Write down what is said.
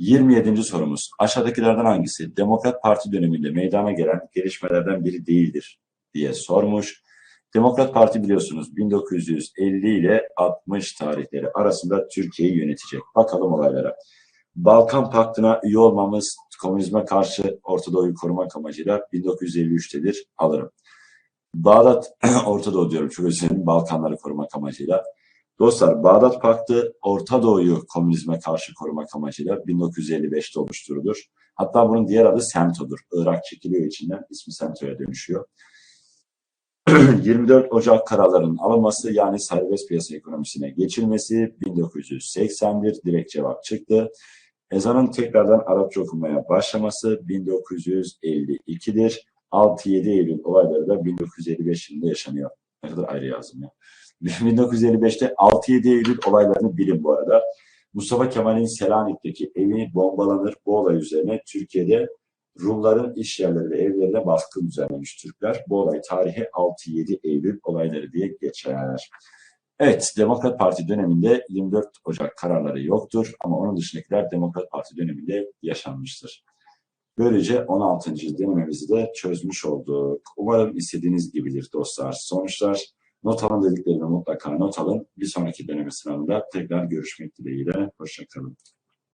27. sorumuz. Aşağıdakilerden hangisi Demokrat Parti döneminde meydana gelen gelişmelerden biri değildir diye sormuş. Demokrat Parti biliyorsunuz 1950 ile 60 tarihleri arasında Türkiye'yi yönetecek. Bakalım olaylara. Balkan Paktı'na üye olmamız komünizme karşı Orta Doğu'yu korumak amacıyla 1953'tedir. Alırım. Bağdat, Orta Doğu diyorum özür dilerim, Balkanları korumak amacıyla. Dostlar, Bağdat Paktı Orta Doğu'yu komünizme karşı korumak amacıyla 1955'te oluşturulur. Hatta bunun diğer adı Semto'dur. Irak çekiliyor içinden, ismi Semto'ya dönüşüyor. 24 Ocak kararlarının alınması yani serbest piyasa ekonomisine geçilmesi 1981 direkt cevap çıktı. Ezanın tekrardan Arapça okunmaya başlaması 1952'dir. 6-7 Eylül olayları da 1955 yılında yaşanıyor. Ne kadar ayrı yazdım ya. 1955'te 6-7 Eylül olaylarını bilin bu arada. Mustafa Kemal'in Selanik'teki evi bombalanır. Bu olay üzerine Türkiye'de Rumların iş yerleri ve evlerine baskın düzenlemiş Türkler. Bu olay tarihe 6-7 Eylül olayları diye geçer. Evet, Demokrat Parti döneminde 24 Ocak kararları yoktur ama onun dışındakiler Demokrat Parti döneminde yaşanmıştır. Böylece 16. denememizi de çözmüş olduk. Umarım istediğiniz gibidir dostlar. Sonuçlar not alın dediklerimi mutlaka not alın. Bir sonraki deneme sınavında tekrar görüşmek dileğiyle. Hoşçakalın.